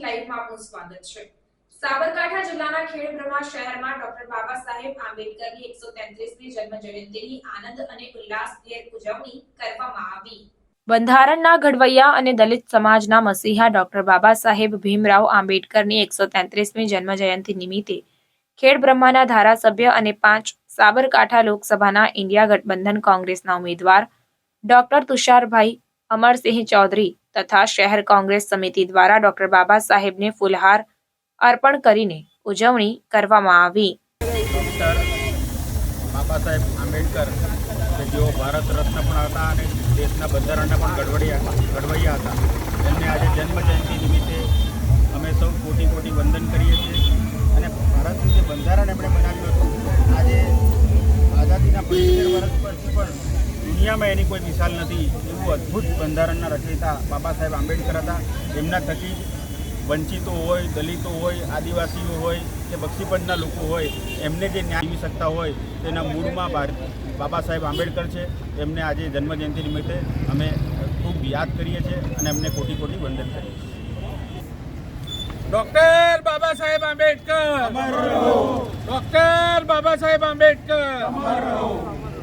લાઈવમાં આપનું સ્વાગત છે. સાબરકાંઠા જિલ્લાના ખેડબ્રહ્મા શહેરમાં ડોક્ટર બાબા સાહેબ આંબેડકરની એકસો તેત્રીસમી જન્મ જયંતિની આનંદ અને ઉલ્લાસભેર ઉજવણી કરવામાં આવી. બંધારણના ઘડવૈયા અને દલિત સમાજના મસીહા ડોક્ટર બાબા સાહેબ ભીમરાવ આંબેડકરની એકસો તેત્રીસમી જન્મ જયંતિ નિમિત્તે ખેડબ્રહ્માના ધારાસભ્ય અને પાંચ સાબરકાંઠા લોકસભાના ઇન્ડિયા ગઠબંધન કોંગ્રેસના ઉમેદવાર ડોક્ટર તુષારભાઈ અમરસિંહ ચૌધરી તથા શહેર કોંગ્રેસ સમિતિ દ્વારા ડોક્ટર બાબા સાહેબને ફૂલહાર અર્પણ કરીને ઉજવણી કરવામાં આવી. બાબા સાહેબ આંબેડકર જેઓ ભારત રત્ન પણ હતા અને દેશના બંધારણના પણ ઘડવડિયા ઘડવૈયા હતા. એમને આજે જન્મ જયંતિ નિમિત્તે અમે સૌ કોટી કોટી વંદન કરીએ છીએ. અને ભારતનું જે બંધારણ એમણે બનાવ્યું હતું, આજે આઝાદીના પંચોતેર વર્ષ પછી પણ દુનિયામાં એની કોઈ મિસાલ નથી. એવું અદ્ભુત બંધારણના રચયિતા બાબા સાહેબ આંબેડકર હતા. એમના થકી વંચિતો હોય દલિતો હોય આદિવાસીઓ હોય કે બક્ષીપંથના લોકો હોય એમને જે ન્યાય જીવી શકતા હોય તેના મૂળમાં બાબા સાહેબ આંબેડકર છે. એમને આજે જન્મજયંતિ નિમિત્તે અમે ખૂબ યાદ કરીએ છીએ અને એમને કોટી કોટી વંદન કરીએ છીએ. ડોક્ટર બાબા સાહેબ આંબેડકર. ડોક્ટર બાબા સાહેબ આંબેડકર.